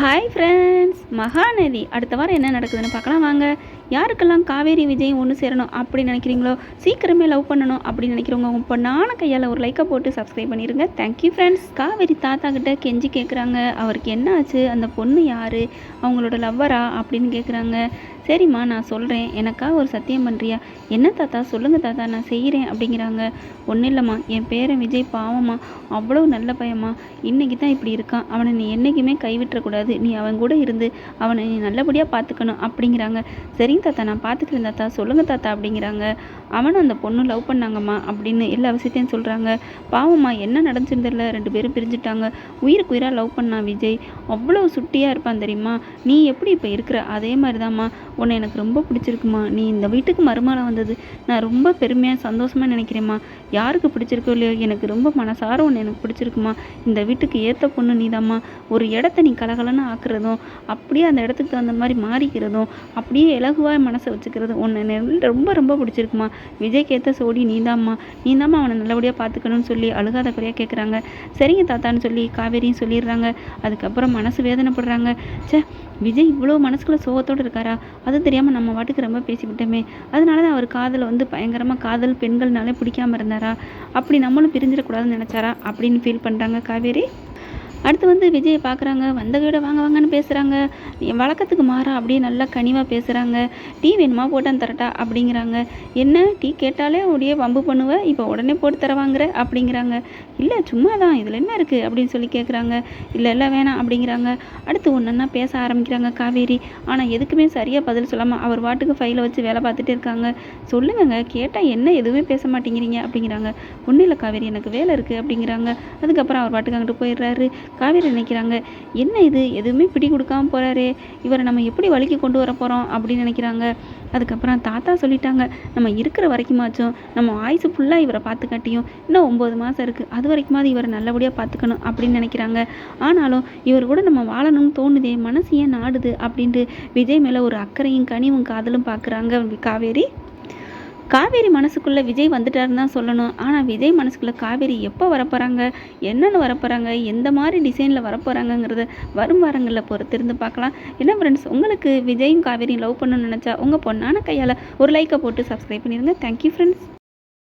Hi friends Mahanadi. அடுத்த வாரம் என்ன நடக்குதுன்னு பார்க்கலாம். வாங்க. யாருக்கெல்லாம் காவேரி விஜய் ஒன்று சேரணும் அப்படின்னு நினைக்கிறீங்களோ சீக்கிரமே லவ் பண்ணணும் அப்படின்னு நினைக்கிறவங்க உங்கள் பொண்ணான கையால் ஒரு லைக்கை போட்டு சப்ஸ்கிரைப் பண்ணிடுங்க தேங்க்யூ ஃப்ரெண்ட்ஸ் காவேரி தாத்தா கிட்ட கெஞ்சி கேட்குறாங்க அவருக்கு என்ன ஆச்சு? அந்த பொண்ணு யார்? அவங்களோட லவ்வரா அப்படின்னு கேட்குறாங்க சரிம்மா நான் சொல்கிறேன் எனக்கா ஒரு சத்தியம் பண்ணுறியா என்ன தாத்தா? சொல்லுங்கள் தாத்தா நான் செய்கிறேன் அப்படிங்கிறாங்க. ஒன்றும் இல்லைம்மா. என் பேரன் விஜய் பாவம்மா. அவ்வளோ நல்ல பையம்மா. இன்றைக்கி தான் இப்படி இருக்கான். அவனை நீ என்றைக்குமே கைவிட்டக்கூடாது நீ அவன் கூட இருந்து அவனை நீ நல்லபடியாக பார்த்துக்கணும் அப்படிங்கிறாங்க. சரி சரிங்க தாத்தா? நான் பார்த்துக்கிறேன் தாத்தா. சொல்லுங்கள் தாத்தா அப்படிங்கிறாங்க. அவனும் அந்த பொண்ணு லவ் பண்ணாங்கம்மா அப்படின்னு எல்லா விஷயத்தையும் சொல்கிறாங்க பாவம்மா என்ன நடந்துச்சுன்னு ரெண்டு பேரும் பிரிஞ்சுட்டாங்க. உயிருக்கு உயிராக லவ் பண்ணான் விஜய். அவ்வளோ சுட்டியாக இருப்பான் தெரியுமா? நீ எப்படி இப்போ இருக்கிற? அதே மாதிரி தாம்மா உன்னை எனக்கு ரொம்ப பிடிச்சிருக்குமா. நீ இந்த வீட்டுக்கு மருமகளை வந்தது. நான் ரொம்ப பெருமையாக சந்தோஷமாக நினைக்கிறேம்மா. யாருக்கு பிடிச்சிருக்கோ இல்லையோ எனக்கு ரொம்ப மனசார உன்னை எனக்கு பிடிச்சிருக்குமா. இந்த வீட்டுக்கு ஏற்ற பொண்ணு நீதாம்மா. ஒரு இடத்த நீ கலகலன்னு ஆக்குறதும் அப்படியே அந்த இடத்துக்கு தகுந்த மாதிரி மாறிக்கிறதும் அப்படியே இலகுவாக மனசை வச்சுக்கிறது ஒன்று ரொம்ப ரொம்ப பிடிச்சிருக்குமா? விஜய்க்கு ஏற்ற சோடி நீந்தாம்மா. நீந்தாம்மா அவனை நல்லபடியாக பார்த்துக்கணும்னு சொல்லி அழுகாத குறையாக கேட்குறாங்க சரிங்க தாத்தான்னு சொல்லி காவேரியும் சொல்லிடுறாங்க. அதுக்கப்புறம் மனசு வேதனைப்படுறாங்க. ச்சே விஜய் இவ்வளோ மனசுக்குள்ள சோகத்தோடு இருக்காரா? அது தெரியாமல் நம்ம வாட்டுக்கு ரொம்ப பேசிவிட்டோமே. அதனால தான் அவர் காதலை வந்து பயங்கரமாக காதல் பெண்கள்னாலே பிடிக்காம இருந்தாரா? அப்படி நம்மளும் பிரிஞ்சிடக்கூடாதுன்னு நினச்சாரா? அப்படின்னு ஃபீல் பண்ணுறாங்க காவேரி. அடுத்து வந்து விஜயை பார்க்குறாங்க வந்த வீட வாங்க வாங்கன்னு பேசுகிறாங்க என் வழக்கத்துக்கு மாறா அப்படியே நல்லா கனிவாக பேசுகிறாங்க டீ வேணுமா? போட்டான் தரட்டா அப்படிங்கிறாங்க. என்ன? டீ கேட்டாலே அப்படியே வம்பு பண்ணுவேன் இப்போ உடனே போட்டு தரவாங்கிற? அப்படிங்கிறாங்க. இல்லை சும்மா தான் இதில் என்ன இருக்குது அப்படின்னு சொல்லி கேட்குறாங்க இல்லை இல்லை வேணாம் அப்படிங்கிறாங்க. அடுத்து ஒன்றா பேச ஆரம்பிக்கிறாங்க காவேரி. ஆனால் எதுக்குமே சரியாக பதில் சொல்லாமல் அவர் வாட்டுக்கு ஃபைலை வச்சு வேலை பார்த்துட்டே இருக்காங்க. சொல்லுங்கங்க கேட்டால் என்ன? எதுவுமே பேச மாட்டேங்கிறீங்க அப்படிங்கிறாங்க. ஒன்றும் இல்லை காவேரி எனக்கு வேலை இருக்குது அப்படிங்கிறாங்க. அதுக்கப்புறம் அவர் பாட்டுக்கு அங்கிட்டு போயிடுறாரு. காவேரி நினைக்கிறாங்க என்ன இது? எதுவுமே பிடி கொடுக்காம போறாரே. இவரை நம்ம எப்படி வழிக்கு கொண்டு வர போகிறோம் அப்படின்னு நினைக்கிறாங்க. அதுக்கப்புறம் தாத்தா சொல்லிட்டாங்க நம்ம இருக்கிற வரைக்குமாச்சும் நம்ம ஆயுசு ஃபுல்லாக இவரை பார்த்து காட்டியும் இன்னும் ஒம்பது மாதம் இருக்குது அது வரைக்குமாவது இவரை நல்லபடியாக பார்த்துக்கணும் அப்படின்னு நினைக்கிறாங்க. ஆனாலும் இவர் கூட நம்ம வாழணும்னு தோணுதே மனசு ஏன் நாடுது? அப்படின்ட்டு விஜய் மேலே ஒரு அக்கறையும் கனிவும் காதலும் பார்க்குறாங்க காவேரி. காவேரி மனசுக்குள்ளே விஜய் வந்துட்டாருன்னு தான் சொல்லணும். ஆனால் விஜய் மனசுக்குள்ளே காவேரி எப்போ வரப்போகிறாங்க என்னென்னு வரப்போகிறாங்க எந்த மாதிரி டிசைனில் வரப்போகிறாங்கங்கிறத வரும் வாரங்களில் பொறுத்திருந்து பார்க்கலாம். என்ன ஃப்ரெண்ட்ஸ் உங்களுக்கு விஜயும் காவேரியும் லவ் பண்ணணும்னு நினச்சா உங்கள் பொண்ணான கையால் ஒரு லைக்கை போட்டு சப்ஸ்கிரைப் பண்ணிடுங்க தேங்க்யூ ஃப்ரெண்ட்ஸ்